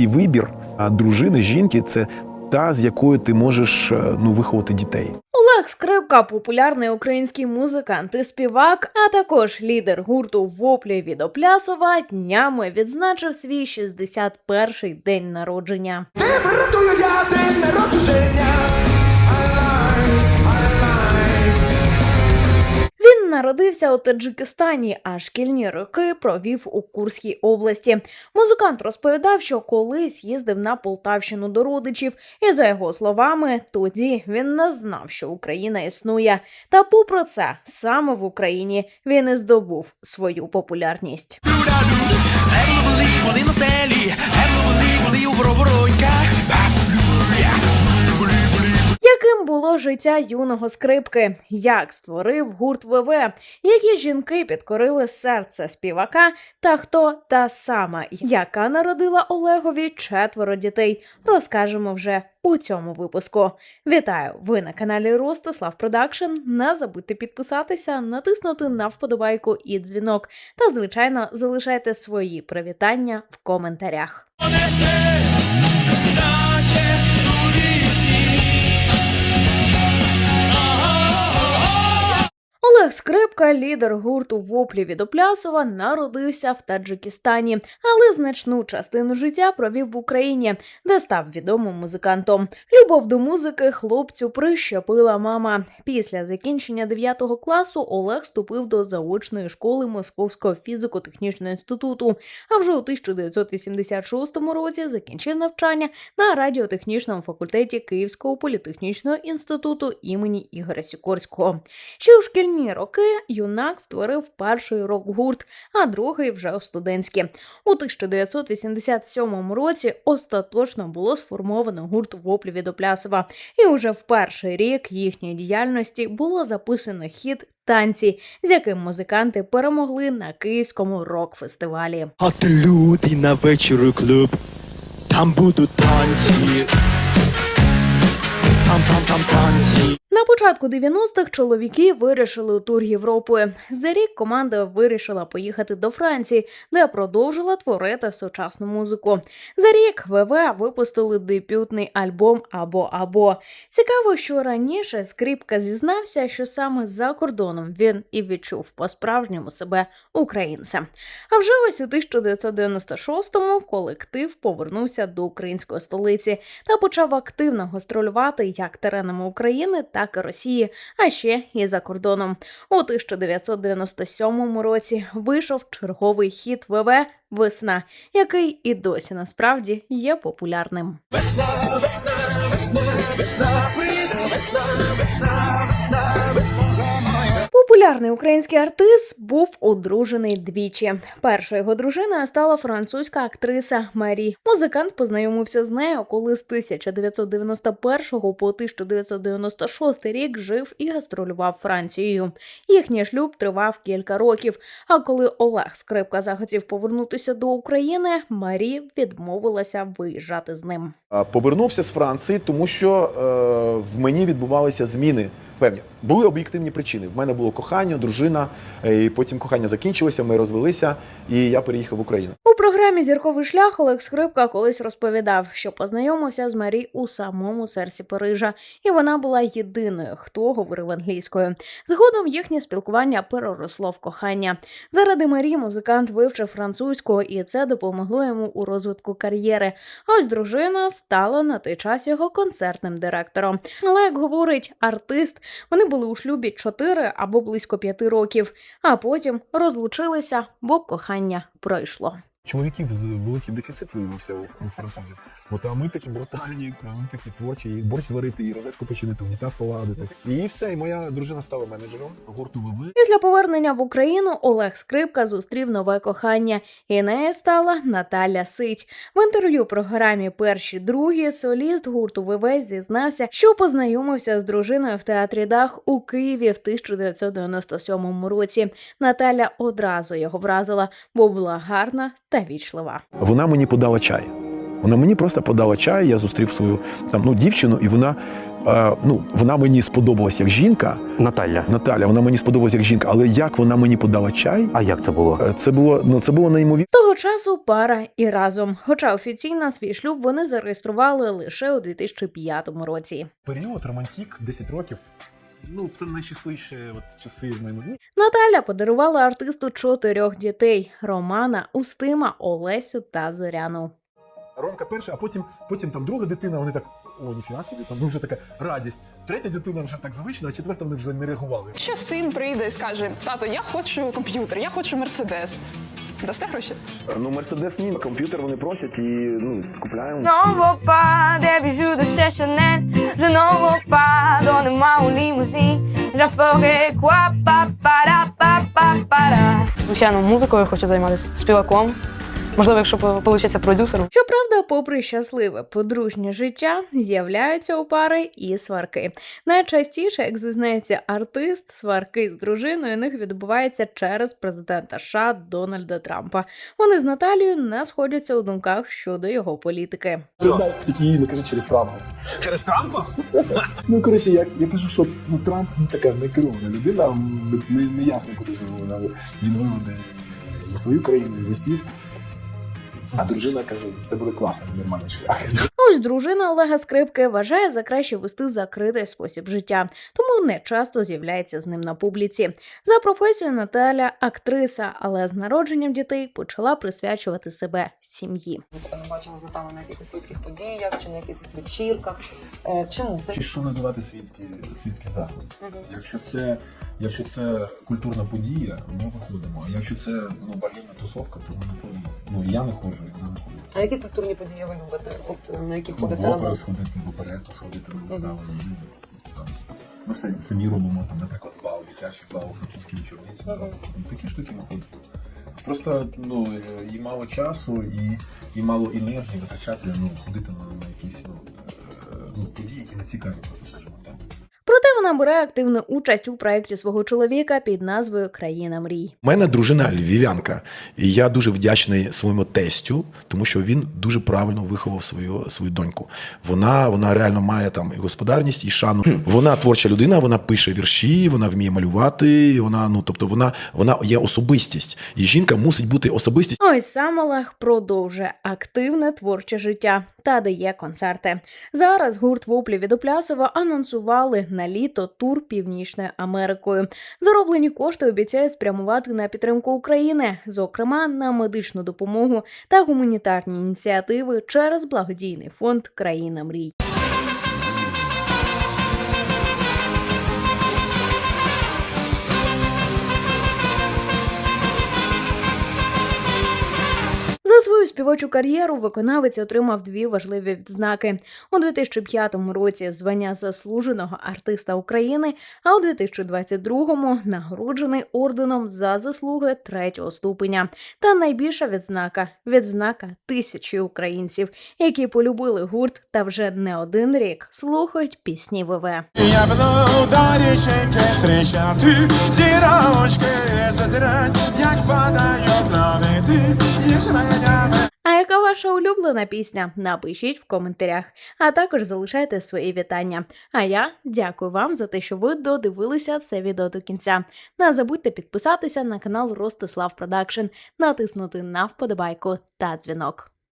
І вибір а, дружини, жінки це та, з якою ти можеш е, ну, виховати дітей. Олег Скрипка, популярний український музикант і співак, а також лідер гурту Воплі від Оплясова, днями відзначив свій 61-й день народження. Тебе я день народження. Народився у Таджикистані, а шкільні роки провів у Курській області. Музикант розповідав, що колись їздив на Полтавщину до родичів, і за його словами, тоді він не знав, що Україна існує. Та попри це, саме в Україні він і здобув свою популярність. Було життя юного скрипки? Як створив гурт ВВ? Які жінки підкорили серце співака? Та хто та сама, яка народила Олегові четверо дітей? Розкажемо вже у цьому випуску. Вітаю! Ви на каналі Ростислав Продакшн. Не забудьте підписатися, натиснути на вподобайку і дзвінок. Та, звичайно, залишайте свої привітання в коментарях. Олег Скрипка, лідер гурту Воплі від Оплясова, народився в Таджикистані, але значну частину життя провів в Україні, де став відомим музикантом. Любов до музики хлопцю прищепила мама. Після закінчення 9 класу Олег вступив до заочної школи Московського фізико-технічного інституту. А вже у 1986 році закінчив навчання на радіотехнічному факультеті Київського політехнічного інституту імені Ігоря Сікорського. Ще у шкільні роки юнак створив перший рок-гурт, а другий вже у студентські. У 1987 році остаточно було сформовано гурт Воплі від Оплясова, і уже в перший рік їхньої діяльності було записано хіт танці, з яким музиканти перемогли на київському рок-фестивалі. От люди на вечір клуб, там будуть танці. Там, там, там танці. На початку 90-х чоловіки вирішили у тур Європою. За рік команда вирішила поїхати до Франції, де продовжила творити сучасну музику. За рік ВВ випустили дебютний альбом Або Або. Цікаво, що раніше скрипка зізнався, що саме за кордоном він і відчув по-справжньому себе українцем. А вже ось у 1996-му колектив повернувся до української столиці та почав активно гастролювати як теренами України, так і Росії, а ще і за кордоном. У 1997 році вийшов черговий хіт ВВ Весна, який і досі насправді є популярним. Весна, весна, весна, весна, весна, весна, весна, весна. Популярний український артист був одружений двічі. Першою його дружиною стала французька актриса Марі. Музикант познайомився з нею, коли з 1991 по 1996 рік жив і гастролював Францією. Їхній шлюб тривав кілька років. А коли Олег Скрипка захотів повернутися до України, Марі відмовилася виїжджати з ним. Повернувся з Франції, тому що е, в мені відбувалися зміни. Певні були об'єктивні причини. В мене було кохання, дружина, е, і потім кохання закінчилося. Ми розвелися, і я переїхав в Україну. У програмі Зірковий шлях Олег Скрипка колись розповідав, що познайомився з Марі у самому серці Парижа, і вона була єдиною, хто говорив англійською. Згодом їхнє спілкування переросло в кохання. Заради Марі музикант вивчив французьку, і це допомогло йому у розвитку кар'єри. Ось дружина стала на той час його концертним директором. Але як говорить артист, вони були у шлюбі 4 або близько 5 років, а потім розлучилися, бо кохання пройшло. Чоловіків великий дефіцит виявився у, французів. От а ми такі брутальні, ми такі творчі, і борщ зварити, і розетку починити, унітаз поладити. І все, і моя дружина стала менеджером гурту ВВ. Після повернення в Україну Олег Скрипка зустрів нове кохання, і нею стала Наталя Сить. В інтерв'ю програмі Перші другі соліст гурту ВВ зізнався, що познайомився з дружиною в театрі Дах у Києві в 1997 році. Наталя одразу його вразила, бо була гарна та вічлива. Вона мені подала чай. Вона мені просто подала чай, я зустрів свою там ну дівчину, і вона. е, Ну, вона мені сподобалась як жінка, Наталя. Наталя. Вона мені сподобалась як жінка, але як вона мені подала чай, А як це було? е, це було ну це було неймовірно. Того часу пара і разом. Хоча офіційно свій шлюб вони зареєстрували лише у 2005 році. Період романтик 10 років. Ну, це найщасливіші от часи в моєму. Наталя подарувала артисту чотирьох дітей: Романа, Устима, Олесю та Зоряну. Ромка перша, а потім, потім там друга дитина, вони так, о, ніфіга собі, там ну, вже така радість. Третя дитина вже так звична, а четверта вони вже не реагували. Якщо син прийде і скаже: тато, я хочу комп'ютер, я хочу мерседес. Дасте гроші? Ну, мерседес ні, комп'ютер вони просять і ну купляємо. Vaux pas dans le en limousine. J'en ferai quoi? Pa, pa, da, pa, pa, pa, da. Звичайно, музикою хочу займатися співаком. Можливо, якщо вийде продюсером. Щоправда, попри щасливе подружнє життя, з'являються у пари і сварки. Найчастіше, як зізнається артист, сварки з дружиною у них відбуваються через президента США Дональда Трампа. Вони з Наталією не сходяться у думках щодо його політики. Признай, тільки її не кажи через Трампа. Через Трампа? Ну, коротше, я, я кажу, що ну, Трамп ну, така некерована людина, м, не, не ясно, куди вона, він виведе і свою країну, і весь світ. А дружина каже, це буде класно, нормальний шлях. Ось дружина Олега Скрипки вважає за краще вести закритий спосіб життя, тому не часто з'являється з ним на публіці. За професією Наталя актриса, але з народженням дітей почала присвячувати себе сім'ї. Ми бачимо з Наталою на якихось світських подіях чи на якихось вечірках. Е, Чому це? Чи що називати світський, світський заход? Якщо це, якщо це культурна подія, ми виходимо. А якщо це ну, багрівна тусовка, то ми не. Ну, не я не ходжу. А які культурні події ви любите? От на які Ну, ходите в разом? сходити, в оперету сходити на вистави. ну, там, Ми самі, самі робимо, там, наприклад, бал, дитячий бал, французькі вечорниці. Ну, Такі штуки ми ходимо. Просто ну, і мало часу, і, і мало енергії витрачати, ну, ходити на, на якісь ну, е, ну, події, які не цікаві, просто скажімо так. Проте вона бере активну участь у проєкті свого чоловіка під назвою Країна мрій. У мене дружина львів'янка, і я дуже вдячний своєму тестю, тому що він дуже правильно виховав свою свою доньку. Вона вона реально має там і господарність, і шану. Вона творча людина, вона пише вірші, вона вміє малювати. і Вона ну тобто вона вона є особистість, і жінка мусить бути особистість. Ось сам Олег продовжує активне творче життя та дає концерти. Зараз гурт воплі від Оплясова анонсували на літо тур Північною Америкою. Зароблені кошти обіцяють спрямувати на підтримку України, зокрема на медичну допомогу та гуманітарні ініціативи через благодійний фонд Країна мрій. Співочу кар'єру виконавець отримав дві важливі відзнаки у 2005 році звання заслуженого артиста України, а у 2022 нагороджений орденом за заслуги третього ступеня. Та найбільша відзнака відзнака тисячі українців, які полюбили гурт та вже не один рік слухають пісні ВВ. Я буду до річеньки зустрічати зірочки зазирать, як падають лавити, їх менями. Яка ваша улюблена пісня? Напишіть в коментарях, а також залишайте свої вітання. А я дякую вам за те, що ви додивилися це відео до кінця. Не забудьте підписатися на канал Ростислав Продакшн, натиснути на вподобайку та дзвінок.